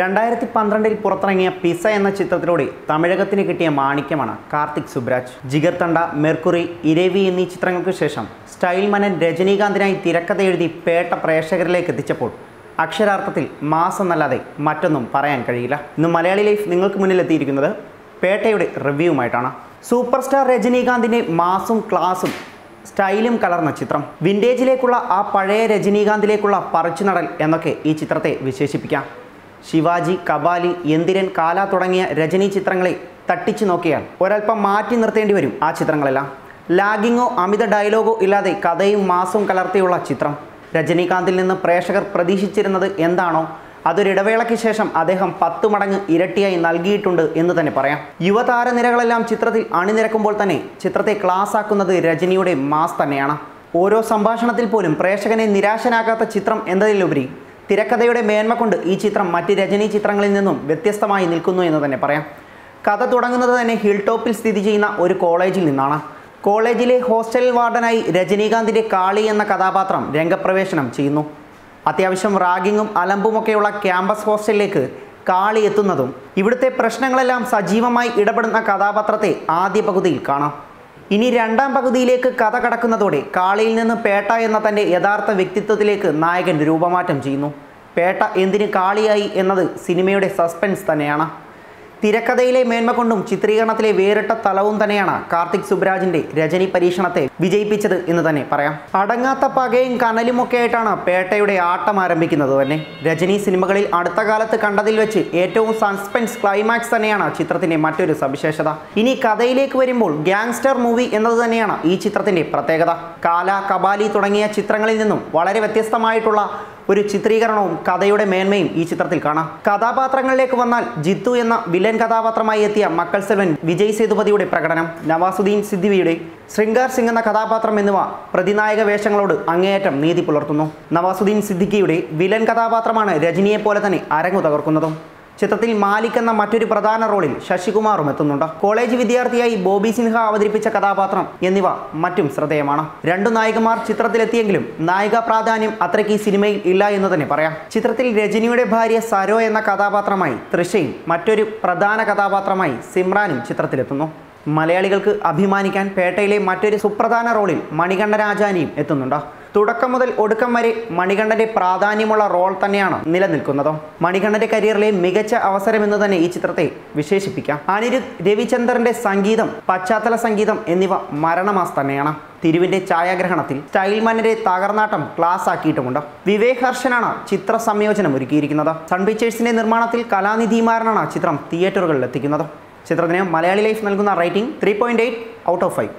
രണ്ടായിരത്തി പന്ത്രണ്ടിൽ പുറത്തിറങ്ങിയ പിസ എന്ന ചിത്രത്തിലൂടെ തമിഴകത്തിന് കിട്ടിയ മാണിക്യമാണ് കാർത്തിക് സുബ്രാജ്. ജിഗർ തണ്ട മെർക്കുറി ഇരവി എന്നീ ചിത്രങ്ങൾക്ക് ശേഷം സ്റ്റൈൽ മനൻ രജനീകാന്തിനായി തിരക്കഥ എഴുതി പേട്ട പ്രേക്ഷകരിലേക്ക് എത്തിച്ചപ്പോൾ അക്ഷരാർത്ഥത്തിൽ മാസ് എന്നല്ലാതെ മറ്റൊന്നും പറയാൻ കഴിയില്ല. ഇന്ന് മലയാളി ലൈഫ് നിങ്ങൾക്ക് മുന്നിൽ എത്തിയിരിക്കുന്നത് പേട്ടയുടെ റിവ്യൂവുമായിട്ടാണ് സൂപ്പർ സ്റ്റാർ രജനീകാന്തിന്റെ മാസും ക്ലാസും സ്റ്റൈലും കലർന്ന ചിത്രം. വിന്റേജിലേക്കുള്ള ആ പഴയ രജനീകാന്തിലേക്കുള്ള പറിച്ചുനടൽ എന്നൊക്കെ ഈ ചിത്രത്തെ വിശേഷിപ്പിക്കാം. ശിവാജി കബാലി എന്തിരൻ കാല തുടങ്ങിയ രജനി ചിത്രങ്ങളെ തട്ടിച്ചു നോക്കിയാൽ ഒരൽപ്പം മാറ്റി നിർത്തേണ്ടി വരും ആ ചിത്രങ്ങളെല്ലാം. ലാഗിങ്ങോ അമിത ഡയലോഗോ ഇല്ലാതെ കഥയും മാസവും കലർത്തിയുള്ള ചിത്രം. രജനീകാന്തിൽ നിന്ന് പ്രേക്ഷകർ പ്രതീക്ഷിച്ചിരുന്നത് എന്താണോ അതൊരിടവേളയ്ക്ക് ശേഷം അദ്ദേഹം പത്ത് മടങ്ങ് ഇരട്ടിയായി നൽകിയിട്ടുണ്ട് എന്ന് തന്നെ പറയാം. യുവതാരനിരകളെല്ലാം ചിത്രത്തിൽ അണിനിരക്കുമ്പോൾ തന്നെ ചിത്രത്തെ ക്ലാസ് ആക്കുന്നത് രജനിയുടെ മാസ് തന്നെയാണ്. ഓരോ സംഭാഷണത്തിൽ പോലും പ്രേക്ഷകനെ നിരാശനാക്കാത്ത ചിത്രം എന്നതിലുപരി തിരക്കഥയുടെ മേന്മ കൊണ്ട് ഈ ചിത്രം മറ്റ് രജനി ചിത്രങ്ങളിൽ നിന്നും വ്യത്യസ്തമായി നിൽക്കുന്നു എന്ന് തന്നെ പറയാം. കഥ തുടങ്ങുന്നത് തന്നെ ഹിൽ ടോപ്പിൽ സ്ഥിതി ചെയ്യുന്ന ഒരു കോളേജിൽ നിന്നാണ്. കോളേജിലെ ഹോസ്റ്റൽ വാർഡനായി രജനീകാന്തിന്റെ കാളി എന്ന കഥാപാത്രം രംഗപ്രവേശനം ചെയ്യുന്നു. അത്യാവശ്യം റാഗിങ്ങും അലമ്പുമൊക്കെയുള്ള ക്യാമ്പസ് ഹോസ്റ്റലിലേക്ക് കാളി എത്തുന്നതും ഇവിടുത്തെ പ്രശ്നങ്ങളെല്ലാം സജീവമായി ഇടപെടുന്ന കഥാപാത്രത്തെ ആദ്യ പകുതിയിൽ കാണാം. ഇനി രണ്ടാം പകുതിയിലേക്ക് കഥ കടക്കുന്നതോടെ കാളിയിൽ നിന്ന് പേട്ട എന്ന തന്റെ യഥാർത്ഥ വ്യക്തിത്വത്തിലേക്ക് നായകൻ രൂപമാറ്റം ചെയ്യുന്നു. പേട്ട എന്തിന് കാളിയായി എന്നത് സിനിമയുടെ സസ്പെൻസ് തന്നെയാണ്. തിരക്കഥയിലെ മേന്മ കൊണ്ടും ചിത്രീകരണത്തിലെ വേറിട്ട തലവും തന്നെയാണ് കാർത്തിക് സുബ്രാജിന്റെ രജനി പരീക്ഷണത്തെ വിജയിപ്പിച്ചത് എന്ന് തന്നെ പറയാം. അടങ്ങാത്ത പകയും കനലും ഒക്കെ ആയിട്ടാണ് പേട്ടയുടെ ആട്ടം ആരംഭിക്കുന്നത് തന്നെ. രജനി സിനിമകളിൽ അടുത്ത കാലത്ത് കണ്ടതിൽ വെച്ച് ഏറ്റവും സസ്പെൻസ് ക്ലൈമാക്സ് തന്നെയാണ് ചിത്രത്തിന്റെ മറ്റൊരു സവിശേഷത. ഇനി കഥയിലേക്ക് വരുമ്പോൾ ഗ്യാങ്സ്റ്റർ മൂവി എന്നത് തന്നെയാണ് ഈ ചിത്രത്തിന്റെ പ്രത്യേകത. കാല കബാലി തുടങ്ങിയ ചിത്രങ്ങളിൽ നിന്നും വളരെ വ്യത്യസ്തമായിട്ടുള്ള ഒരു ചിത്രീകരണവും കഥയുടെ മേന്മയും ഈ ചിത്രത്തിൽ കാണാം. കഥാപാത്രങ്ങളിലേക്ക് വന്നാൽ ജിത്തു എന്ന വില്ലൻ കഥാപാത്രമായി എത്തിയ മക്കൾ സെൽവൻ വിജയ് സേതുപതിയുടെ പ്രകടനം നവാസുദ്ദീൻ സിദ്ദിവിയുടെ ശൃംഗാർ സിംഗ് എന്ന കഥാപാത്രം എന്നിവ പ്രതിനായക വേഷങ്ങളോട് അങ്ങേയറ്റം നീതി പുലർത്തുന്നു. നവാസുദ്ദീൻ സിദ്ദിഖിയുടെ വില്ലൻ കഥാപാത്രമാണ് രജനിയെ പോലെ തന്നെ അരങ്ങു തകർക്കുന്നതും. ചിത്രത്തിൽ മാലിക് എന്ന മറ്റൊരു പ്രധാന റോളിൽ ശശികുമാറും എത്തുന്നുണ്ട്. കോളേജ് വിദ്യാർത്ഥിയായി ബോബി സിൻഹ അവതരിപ്പിച്ച കഥാപാത്രം എന്നിവ മറ്റും ശ്രദ്ധേയമാണ്. രണ്ടു നായികമാർ ചിത്രത്തിലെത്തിയെങ്കിലും നായിക പ്രാധാന്യം അത്രയ്ക്ക് ഈ സിനിമയിൽ ഇല്ല എന്ന് തന്നെ പറയാം. ചിത്രത്തിൽ രജനിയുടെ ഭാര്യ സരോ എന്ന കഥാപാത്രമായി തൃശയും മറ്റൊരു പ്രധാന കഥാപാത്രമായി സിമ്രാനും ചിത്രത്തിലെത്തുന്നു. മലയാളികൾക്ക് അഭിമാനിക്കാൻ പേട്ടയിലെ മറ്റൊരു സുപ്രധാന റോളിൽ മണികണ്ഠ രാജാനിയും എത്തുന്നുണ്ട്. തുടക്കം മുതൽ ഒടുക്കം വരെ മണികണ്ഠന്റെ പ്രാധാന്യമുള്ള റോൾ തന്നെയാണ് നിലനിൽക്കുന്നത്. മണികണ്ഠന്റെ കരിയറിലെ മികച്ച അവസരം എന്ന് തന്നെ ഈ ചിത്രത്തെ വിശേഷിപ്പിക്കാം. അനിരുദ്ധ് രവിചന്ദ്രന്റെ സംഗീതം പശ്ചാത്തല സംഗീതം എന്നിവ മരണമാസ് തന്നെയാണ്. തിരുവിന്റെ ഛായാഗ്രഹണത്തിൽ സ്റ്റൈൽ തകർന്നാട്ടം ക്ലാസ് ആക്കിയിട്ടുമുണ്ട്. വിവേക് ഹർഷനാണ് ചിത്ര സംയോജനം ഒരുക്കിയിരിക്കുന്നത്. സൺ പിക്ചേഴ്സിന്റെ നിർമ്മാണത്തിൽ കലാനിധിമാരനാണ് ചിത്രം തിയേറ്ററുകളിൽ എത്തിക്കുന്നത് ചിത്രത്തിന് മലയാളി ലൈഫ് നൽകുന്ന rating three point eight out of five